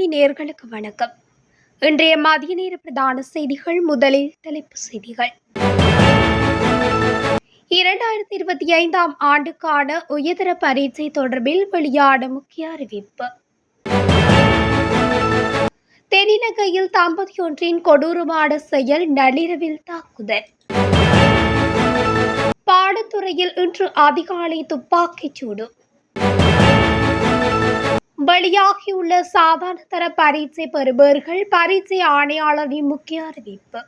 தமிழொலி நேர்களுக்கு வணக்கம். இன்றைய மதிய நேர பிரதான செய்திகள் முதலில் தலைப்பு செய்திகள். இரண்டாயிரத்தி இருபத்தி ஐந்தாம் ஆண்டுக்கான உயர்தர பரீட்சை தொடர்பில் வெளியான முக்கிய அறிவிப்பு. தென்னிலங்கையில் தம்பதியொன்றின் கொடூரமான செயல் நள்ளிரவில் தாக்குதல். பாடத்துறையில் இன்று அதிகாலை துப்பாக்கிச் சூடு. வெளியாகியுள்ள சாதாரண தர பரீட்சை பெறுபவர்கள் பரீட்சை ஆணையாளரின் முக்கிய அறிவிப்பு.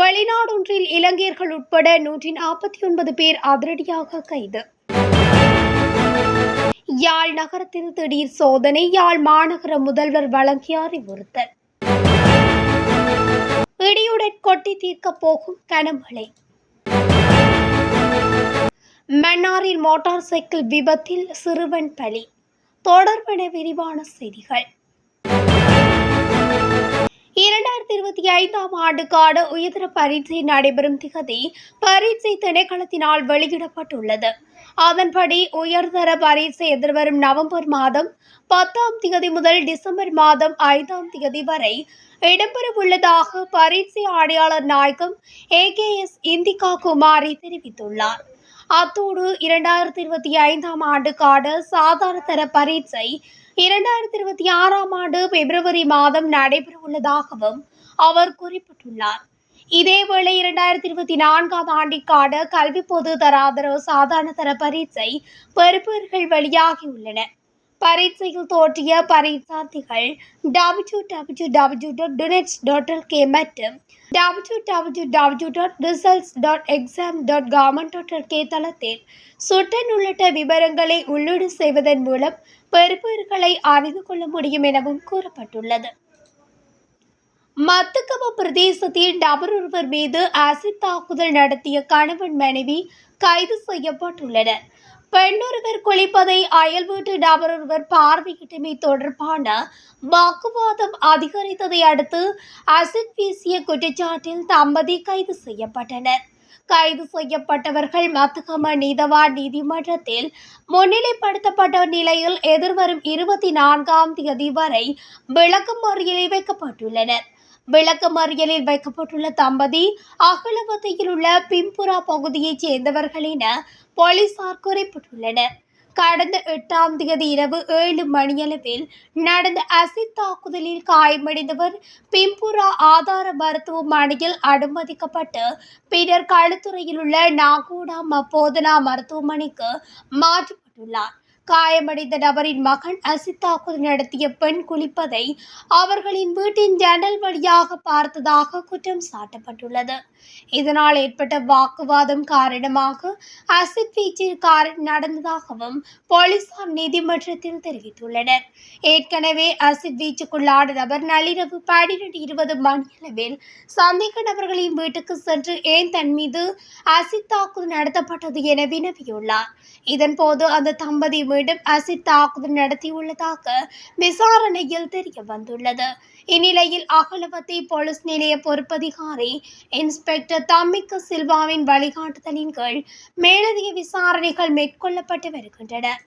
வெளிநாடொன்றில் இலங்கையர்கள் உட்பட நூற்றி நாற்பத்தி ஒன்பது பேர் அதிரடியாக கைது. யாழ் நகரத்தில் திடீர் சோதனை யாழ் மாநகர முதல்வர் வழங்கிய அறிவுறுத்தல். இடியுடன் கொட்டி தீர்க்கப் போகும் கனமழை. மன்னாரில் மோட்டார் சைக்கிள் விபத்தில் சிறுவன் பலி. தொடர்பென விரிவான செய்திகள். இரண்டாயிரத்தி இருபத்தி ஐந்தாம் ஆண்டுக்கான உயர்தர பரீட்சை நடைபெறும் திகதி பரீட்சை திணைக்களத்தினால் வெளியிடப்பட்டுள்ளது. அதன்படி உயர்தர பரீட்சை எதிர்வரும் நவம்பர் மாதம் பத்தாம் திகதி முதல் டிசம்பர் மாதம் ஐந்தாம் திகதி வரை இடம்பெறவுள்ளதாக பரீட்சை ஆணையாளர் நாயகம் ஏகேஎஸ் இந்திகா குமாரி தெரிவித்துள்ளார். அத்தோடு இரண்டாயிரத்தி இருபத்தி ஐந்தாம் ஆண்டுக்கான சாதாரண தர பரீட்சை இரண்டாயிரத்தி இருபத்தி ஆறாம் ஆண்டு பிப்ரவரி மாதம் நடைபெறவுள்ளதாகவும் அவர் குறிப்பிட்டுள்ளார். இதேவேளை இரண்டாயிரத்தி இருபத்தி நான்காம் ஆண்டிற்கான கல்வி பொது தராதர சாதாரண தர பரீட்சை பெறுபவர்கள் வெளியாகியுள்ளன பரீட்சையில் தோற்றிய பரீட்சார்த்திகள் W W W dot doenets dot LK மற்றும் W W W dot results dot exam dot government dot LK தளத்தில் சுட்டன் உள்ளிட்ட விவரங்களை உள்ளீடு செய்வதன் மூலம் பெறுபவர்களை அறிந்து கொள்ள முடியும் எனவும் கூறப்பட்டுள்ளது. மத்துக்கம பிரதேசத்தில் நபர் ஒருவர் மீது ஆசிட் தாக்குதல் நடத்திய கணவன் மனைவி கைது செய்யப்பட்டுள்ளனர். பெண்ணொருவர் குளிப்பதை அயல் வீட்டு நபர் ஒருவர் பார்வையிட்டமை தொடர்பான வாக்குவாதம் அதிகரித்ததை அடுத்து அசிட் வீசிய குற்றச்சாட்டில் தம்பதி கைது செய்யப்பட்டனர். கைது செய்யப்பட்டவர்கள் மத்துகம நீதவான் நீதிமன்றத்தில் முன்னிலைப்படுத்தப்பட்ட நிலையில் எதிர்வரும் இருபத்தி நான்காம் தேதி வரை விளக்கமறியலில் வைக்கப்பட்டுள்ளனர். விளக்கமறியலில் வைக்கப்பட்டுள்ள தம்பதி அகலவத்தையில் உள்ள பிம்புரா பகுதியைச் சேர்ந்தவர்கள் என போலீசார் குறிப்பிட்டுள்ளனர். கடந்த எட்டாம் தேதி இரவு ஏழு மணியளவில் நடந்த அசித் தாக்குதலில் காயமடைந்தவர் பிம்புரா ஆதார மருத்துவமனையில் அனுமதிக்கப்பட்டு பின்னர் களுத்துறையில் உள்ள நாகூடா மப்போதனா மருத்துவமனைக்கு மாற்றப்பட்டுள்ளார். காயமடைந்த நபரின் மகன் அசித்தாக்குதல் நடத்திய பெண் குளிப்பதை அவர்களின் வீட்டின் ஜன்னல் வழியாக பார்த்ததாக குற்றம் சாட்டப்பட்டுள்ளது. இதனால் ஏற்பட்ட வாக்குவாதம் காரணமாக அசிட் வீச்சில் காரணம் நடந்ததாகவும் போலீசார் நீதிமன்றத்தில் தெரிவித்துள்ளனர். ஏற்கனவே அசிட் வீச்சுக்குள்ளான நபர் நள்ளிரவு பன்னிரண்டு இருபது மணியளவில் சந்தேக நபர்களின் வீட்டுக்கு சென்று ஏன் தன் மீது அசிட் தாக்குதல் நடத்தப்பட்டது என வினவியுள்ளார். இதன்போது அந்த தம்பதி மீண்டும் அசிட் தாக்குதல் நடத்தியுள்ளதாக விசாரணையில் தெரிய வந்துள்ளது இந்நிலையில் அகலவத்தை போலீஸ் நிலைய பொறுப்பதிகாரி இன்ஸ்பெக்டர் தம்மிக்க சில்வாவின் வழிகாட்டுதலின் கீழ் மேலதிக விசாரணைகள் மேற்கொள்ளப்பட்டு வருகின்றன.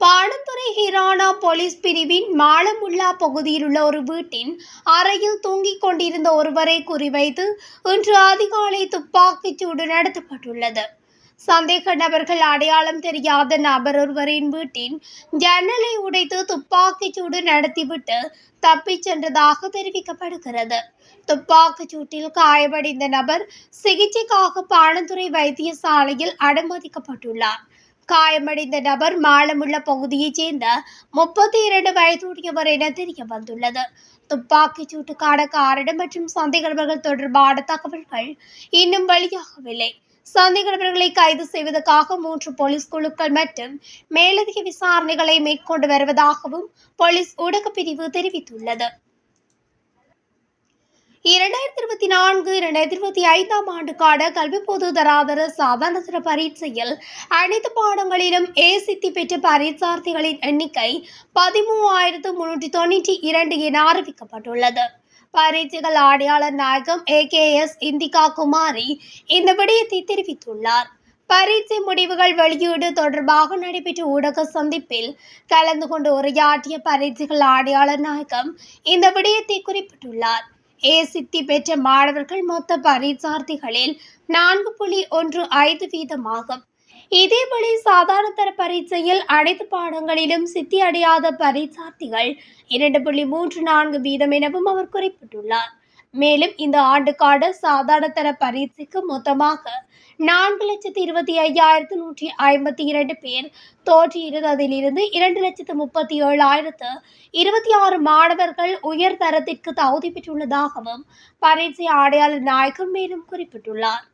பாடத்துறை ஹிரானா போலீஸ் பிரிவின் மாலமுல்லா பகுதியில் உள்ள ஒரு வீட்டின் அறையில் தூங்கிக் கொண்டிருந்த ஒருவரை குறிவைத்து இன்று அதிகாலை துப்பாக்கிச் சூடு நடத்தப்பட்டுள்ளது. சந்தேக நபர்கள் அடையாளம் தெரியாத நபர் ஒருவரின் வீட்டின் ஜன்னலை உடைத்து துப்பாக்கிச் சூடு நடத்திவிட்டு தப்பிச் சென்றதாக தெரிவிக்கப்படுகிறது. துப்பாக்கிச் சூட்டில் காயமடைந்த நபர் சிகிச்சைக்காக பாணந்துறை வைத்தியசாலையில் அனுமதிக்கப்பட்டுள்ளார். காயமடைந்த நபர் மாலமுள்ள பகுதியைச் சேர்ந்த முப்பத்தி இரண்டு வயதுடையவர் என தெரிய வந்துள்ளது துப்பாக்கிச் சூட்டுக்கான காரணம் மற்றும் சந்தேக நபர்கள் தொடர்பான தகவல்கள் இன்னும் வெளியாகவில்லை. சந்தேக நபர்களை கைது செய்வதற்காக மூன்று போலீஸ் குழுக்கள் மற்றும் மேலதிக விசாரணைகளை மேற்கொண்டு வருவதாகவும் போலீஸ் ஊடகப்பிரிவு தெரிவித்துள்ளது. இரண்டாயிரத்தி இருபத்தி நான்கு இரண்டாயிரத்தி இருபத்தி ஐந்தாம் ஆண்டுக்கான கல்வி பொது தராதர சாதாரண பரீட்சையில் அனைத்து பாடங்களிலும் ஏ சித்தி பெற்ற பரீட்சார்த்திகளின் எண்ணிக்கை பதிமூவாயிரத்து முன்னூற்றி தொண்ணூற்றி இரண்டு என அறிவிக்கப்பட்டுள்ளது. பரீட்சைகள் ஆணையாளர் நாயகம் A K S Indika Kumari இந்த விடயத்தை தெரிவித்துள்ளார். பரீட்சை முடிவுகள் வெளியீடு தொடர்பாக நடைபெற்ற ஊடக சந்திப்பில் கலந்து கொண்டு உரையாற்றிய பரீட்சைகள் ஆணையாளர் நாயகம் இந்த விடயத்தை குறிப்பிட்டுள்ளார். ஏ சித்தி பெற்ற மாணவர்கள் மொத்த பரீட்சார்த்திகளில் நான்கு புள்ளி ஒன்று ஐந்து வீதமாகும். இதேவேளை சாதாரண தர பரீட்சையில் அனைத்து பாடங்களிலும் சித்தி அடையாத பரீட்சார்த்திகள் இரண்டு புள்ளி மூன்று நான்கு வீதம் எனவும் அவர் குறிப்பிட்டுள்ளார். மேலும் இந்த ஆண்டுக்கான சாதாரண தர பரீட்சைக்கு மொத்தமாக நான்கு லட்சத்தி இருபத்தி ஐயாயிரத்து நூற்றி ஐம்பத்தி இரண்டு பேர் தோற்றியிருந்ததிலிருந்து இரண்டு லட்சத்து முப்பத்தி ஏழாயிரத்து இருபத்தி ஆறு மாணவர்கள் உயர் தரத்திற்கு தகுதி பெற்றுள்ளதாகவும் பரீட்சை ஆணையாளர் நாயகம் மேலும் குறிப்பிட்டுள்ளார்.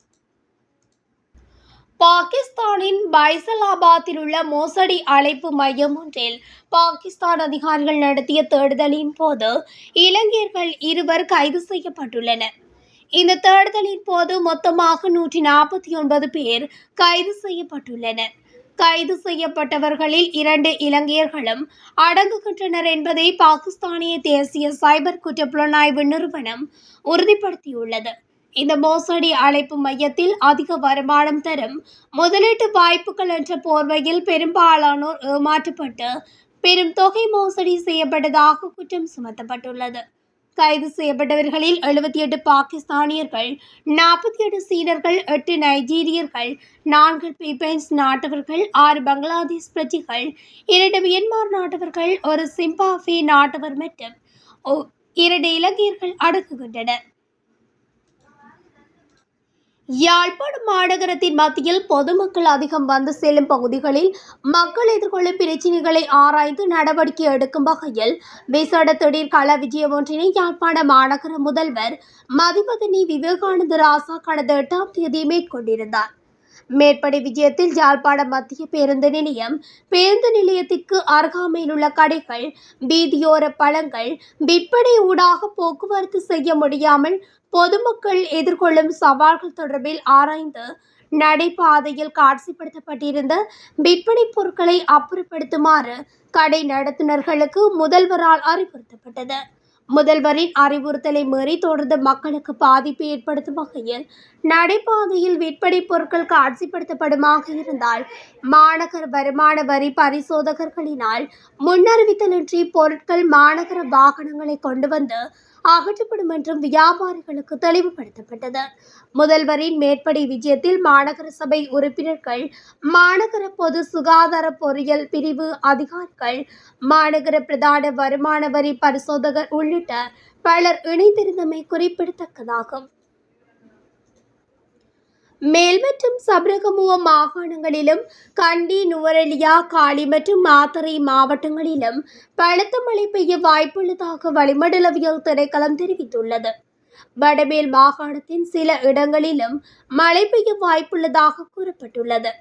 பாகிஸ்தானின் பைசலாபாத்தில் உள்ள மோசடி அழைப்பு மையம் ஒன்றில் பாகிஸ்தான் அதிகாரிகள் நடத்திய தேடுதலின் போது இளைஞர்கள் இருவர் கைது செய்யப்பட்டுள்ளனர். இந்த தேடுதலின் போது மொத்தமாக நூற்றி நாற்பத்தி ஒன்பது பேர் கைது செய்யப்பட்டுள்ளனர். கைது செய்யப்பட்டவர்களில் இரண்டு இலங்கையர்களும் அடங்குகின்றனர் என்பதை பாகிஸ்தானிய தேசிய சைபர் குற்ற புலனாய்வு நிறுவனம் உறுதிப்படுத்தியுள்ளது. இந்த மோசடி அழைப்பு மையத்தில் அதிக வருமானம் தரும். முதலீட்டு வாய்ப்புகள் என்ற போர்வையில் பெரும்பாலானோர் ஏமாற்றப்பட்டு பெரும் தொகை மோசடி செய்யப்பட்டதாக குற்றம் சுமத்தப்பட்டுள்ளது. கைது செய்யப்பட்டவர்களில் எழுபத்தி எட்டு பாகிஸ்தானியர்கள் நாற்பத்தி எட்டு சீனர்கள் எட்டு நைஜீரியர்கள் நான்கு பிலிப்பைன்ஸ் நாட்டவர்கள் ஆறு பங்களாதேஷ் பிரஜைகள் இரண்டு மியன்மார் நாட்டவர்கள் ஒரு சிம்பாஃபி நாட்டவர் மற்றும் இரண்டு இலங்கையர்கள் அடக்குகின்றனர் யாழ்ப்பாணம் மாநகரத்தின் மத்தியில் பொதுமக்கள் அதிகம் வந்து செல்லும் பகுதிகளில் மக்கள் எதிர்கொள்ளும் பிரச்சினைகளை ஆராய்ந்து நடவடிக்கை எடுக்கும் வகையில் விசேட திடீர் கள விஜயம் ஒன்றினை யாழ்ப்பாண மாநகர முதல்வர் மதிவதனி விவேகானந்த ராசா கடந்த எட்டாம் தேதி மேற்கொண்டிருந்தார். மேற்படி விஜயத்தில் யாழ்ப்பாணம் மத்திய பேருந்து நிலையம். பேருந்து நிலையத்திற்கு அருகாமையில் உள்ள கடைகள் வீதியோர பழங்கள் விற்பனை ஊடாக போக்குவரத்து செய்ய முடியாமல் பொதுமக்கள் எதிர்கொள்ளும் சவால்கள் தொடர்பில் ஆராய்ந்து நடைபாதையில் காட்சிப்படுத்தப்பட்டிருந்த விற்பனை பொருட்களை அப்புறப்படுத்துமாறு கடை நடத்துனர்களுக்கு முதல்வரால் அறிவுறுத்தப்பட்டது. முதல்வரின் அறிவுறுத்தலை மீறி தொடர்ந்து மக்களுக்கு பாதிப்பு ஏற்படுத்தும் வகையில் நடைபாதையில் விற்பனை பொருட்கள் காட்சிப்படுத்தப்படுமாக இருந்தால் மாநகர வருமான வரி பரிசோதகர்களினால் முன்னறிவித்தலின்றி பொருட்கள் மாநகர வாகனங்களை கொண்டு வந்து அகற்றப்படும் என்றும் வியாபாரிகளுக்கு தெளிவுபடுத்தப்பட்டது. முதல்வரின் மேற்படி விஜயத்தில் மாநகர சபை உறுப்பினர்கள் மாநகர பொது சுகாதார பொறியியல் பிரிவு அதிகாரிகள் மாநகர பிரதான வருமான வரி பரிசோதகர் உள்ளிட்ட பலர் இணைந்திருந்தமை குறிப்பிடத்தக்கதாகும். மேல் மற்றும் சபரகமுவ மாகாணங்களிலும் கண்டி நுவரெலியா காலி மற்றும் மாத்தறை மாவட்டங்களிலும் பலத்த மழை பெய்ய வாய்ப்புள்ளதாக வளிமண்டலவியல் திணைக்களம் தெரிவித்துள்ளது. வடமேல் மாகாணத்தின் சில இடங்களிலும் மழை பெய்ய வாய்ப்புள்ளதாக கூறப்பட்டுள்ளது.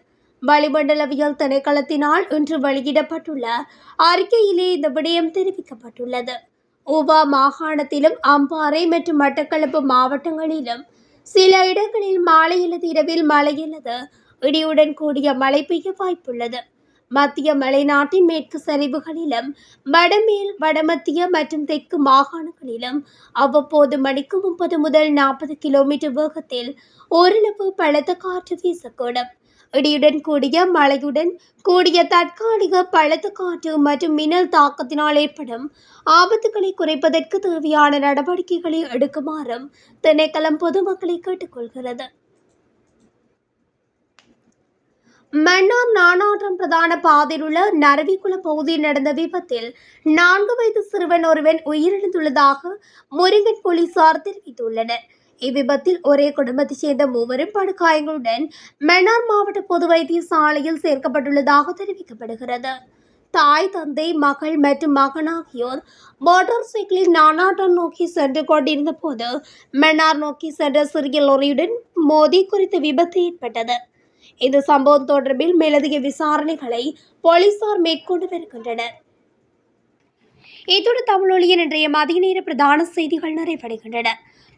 வளிமண்டலவியல் திணைக்களத்தினால் இன்று வெளியிடப்பட்டுள்ள அறிக்கையிலே இந்த விடயம் தெரிவிக்கப்பட்டுள்ளது. ஊவா மாகாணத்திலும் அம்பாறை மற்றும் மட்டக்களப்பு மாவட்டங்களிலும் சில இடங்களில் மாலை அல்லது இரவில் மழை அல்லது இடியுடன் கூடிய மழை பெய்ய வாய்ப்புள்ளது. மத்திய மலைநாட்டின் மேற்கு சரிவுகளிலும் வடமேல் வடமத்திய மற்றும் தெற்கு மாகாணங்களிலும் அவ்வப்போது மணிக்கு முப்பது முதல் நாற்பது கிலோமீட்டர் வேகத்தில் ஓரளவு பலத்த காற்று வீசக்கூடும். இடியுடன் கூடிய மழையுடன் கூடிய தற்காலிக பலத்த காற்று மற்றும் மின்னல் தாக்கத்தினால் ஏற்படும் ஆபத்துகளை குறைப்பதற்கு தேவையான நடவடிக்கைகளை எடுக்குமாறும் திணைக்களம் பொதுமக்களை கேட்டுக்கொள்கிறது. மன்னார் நானாற்றம் பிரதான பாதையில் உள்ள நரவிக்குளம் பகுதியில் நடந்த விபத்தில் நான்கு வயது சிறுவன் ஒருவன் உயிரிழந்துள்ளதாக முருங்கன் போலீசார் தெரிவித்துள்ளனர். இவ்விபத்தில் ஒரே குடும்பத்தைச் சேர்ந்த மூவரும் படுகாயங்களுடன் மன்னார் மாவட்ட பொது வைத்தியசாலையில் சேர்க்கப்பட்டுள்ளதாக தெரிவிக்கப்படுகிறது. தாய் தந்தை மகள் மற்றும் மகன் ஆகியோர் மோட்டார் சைக்கிளில் நானாட்டம் நோக்கி சென்று கொண்டிருந்த போது மன்னார் நோக்கி சென்ற சிறிய லொரியுடன் மோதி குறித்த விபத்து ஏற்பட்டது. இந்த சம்பவம் தொடர்பில் மேலதிக விசாரணைகளை போலீசார் மேற்கொண்டு வருகின்றனர். இதோடு தமிழொலியின் இன்றைய மதிய நேர பிரதான செய்திகள் நிறைவடைகின்றன.